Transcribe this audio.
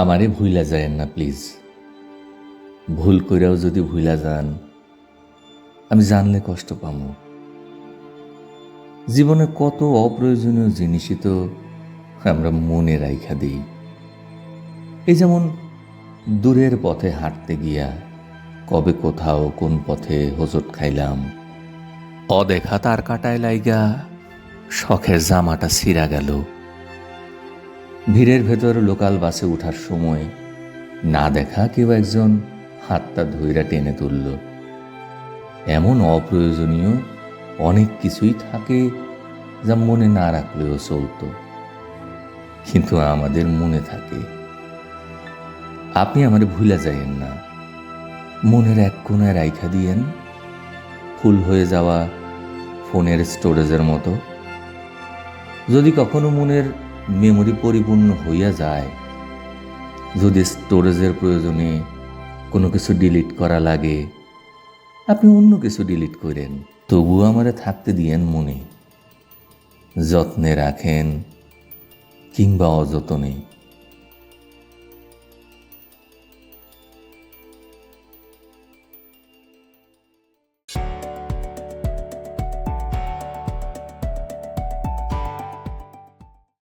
আমারে ভুইলা যায়েন না প্লিজ ভুল কইরাও যদি ভুইলা যান, আমি জানলে কষ্ট পামু। জীবনে কত অপ্রয়োজনীয় জিনিসই তো আমরা মনে রাইখা দিই। এই যেমন দূরের পথে হাঁটতে গিয়া কবে কোথাও কোন পথে হোঁচট খাইলাম, অদেখা তার কাটায় লাইগা শখের জামাটা ছিঁড়া গেল। ভিড়ের ভেতর লোকাল বাসে ওঠার সময় না দেখা কেউ একজন হাতটা ধইরা টেনে তুলল। এমন অপ্রয়োজনীয় অনেক কিছুই থাকে যা মনে না রাখলেও চলতো। কিন্তু আমাদের মনে থাকে, আপনি আমার ভুলে যাইয়েন না। মনের এক কোনায় রাইখা দিয়েন, ফুল হয়ে যাওয়া ফোনের স্টোরেজের মতো। যদি কখনো মনের মেমোরি পরিপূর্ণ হইয়া যায়। যদি স্টোরেজের প্রয়োজনে কোনো কিছু ডিলিট করা লাগে, আপনি অন্য কিছু ডিলিট করেন। তবুও আমারে থাকতে দিয়েন মনে। যত্নে রাখেন কিংবা অযত্নে।